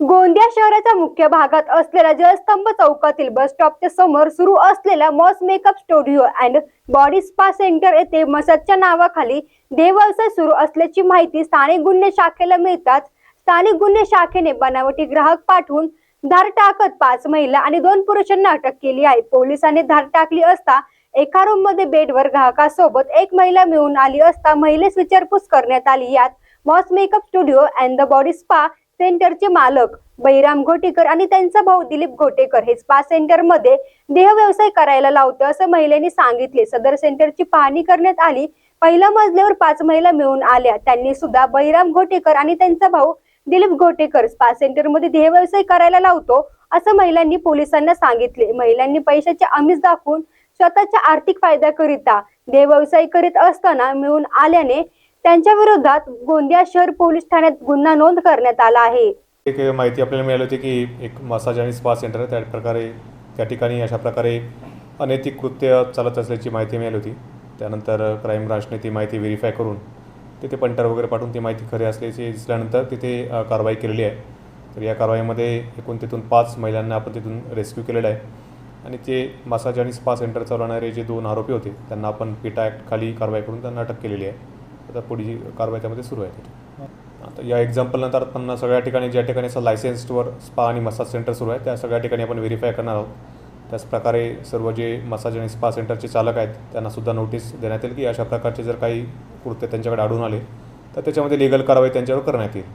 गोंदिया शहराच्या मुख्य भागात असलेल्या जयस्तंभ चौकातील बस स्टॉपच्या समोर सुरू असलेल्या Moss makeup studio and body spa centre येथे मसाजच्या नावाखाली देवव्यवसाय सुरू असल्याची माहिती स्थानिक गुन्हे शाखेला मिळतात स्थानिक गुन्हे शाखेने बनावटी ग्राहक पाठवून धार टाकत पाच महिला आणि दोन पुरुषांना अटक केली आहे. पोलिसांनी धार टाकली असता एका रूममध्ये बेडवर ग्राहकासोबत एक महिला मिळून आली असता महिलेस विचारपूस करण्यात आली. यात Moss makeup studio and the body spa सेंटरचे मालक बैराम घोटेकर आणि त्यांचा भाऊ दिलीप घोटेकर हे स्पा सेंटरमध्ये देह व्यवसाय करायला लावतो असं महिलेने सांगितले. सदर सेंटरची पाहणी करण्यात आली. पहिल्या मजल्यावर पाच महिला मिळून आल्या. त्यांनी सुद्धा बैराम घोटेकर आणि त्यांचा भाऊ दिलीप घोटेकर स्पा सेंटरमध्ये देह व्यवसाय करायला लावतो असं महिलांनी पोलिसांना सांगितले. महिलांनी पैशाचे आमिष दाखवून स्वतःच्या आर्थिक फायद्याकरिता देह व्यवसाय करीत असताना मिळून आल्याने त्यांच्या विरोधात गोंदिया शहर पोलीस ठाण्यात गुन्हा नोंद करण्यात आला आहे. एक माहिती आपल्याला मिळाली होती की एक मसाज आणि स्पा सेंटर त्या प्रकारे त्या ठिकाणी अशा प्रकारे अनैतिक कृत्य चालत असल्याची माहिती मिळाली होती. त्यानंतर क्राईम ब्रांचने ती माहिती व्हेरीफाय करून तिथे पंटर वगैरे पाठवून ती माहिती खरी असल्याची दिसल्यानंतर तिथे कारवाई केलेली आहे. तर या कारवाईमध्ये एकूण तिथून पाच महिलांना आपण तिथून रेस्क्यू केलेलं आहे. आणि ते मसाज आणि स्पा सेंटर चालवणारे जे दोन आरोपी होते त्यांना आपण पिटा ॲक्ट खाली कारवाई करून त्यांना अटक केलेली आहे. आता पुढची कारवाई त्यामध्ये सुरू आहे. आता या एक्झाम्पलनंतर आपण सगळ्या ठिकाणी ज्या ठिकाणी असं लायसेन्सवर स्पा आणि मसाज सेंटर सुरू आहे त्या सगळ्या ठिकाणी आपण व्हेरीफाय करणार आहोत. त्याचप्रकारे सर्व जे मसाज आणि स्पा सेंटरचे चालक आहेत त्यांनासुद्धा नोटीस देण्यात येईल की अशा प्रकारचे जर काही कृत्य त्यांच्याकडे आढळून आले तर त्याच्यामध्ये लिगल कारवाई त्यांच्यावर करण्यात येईल.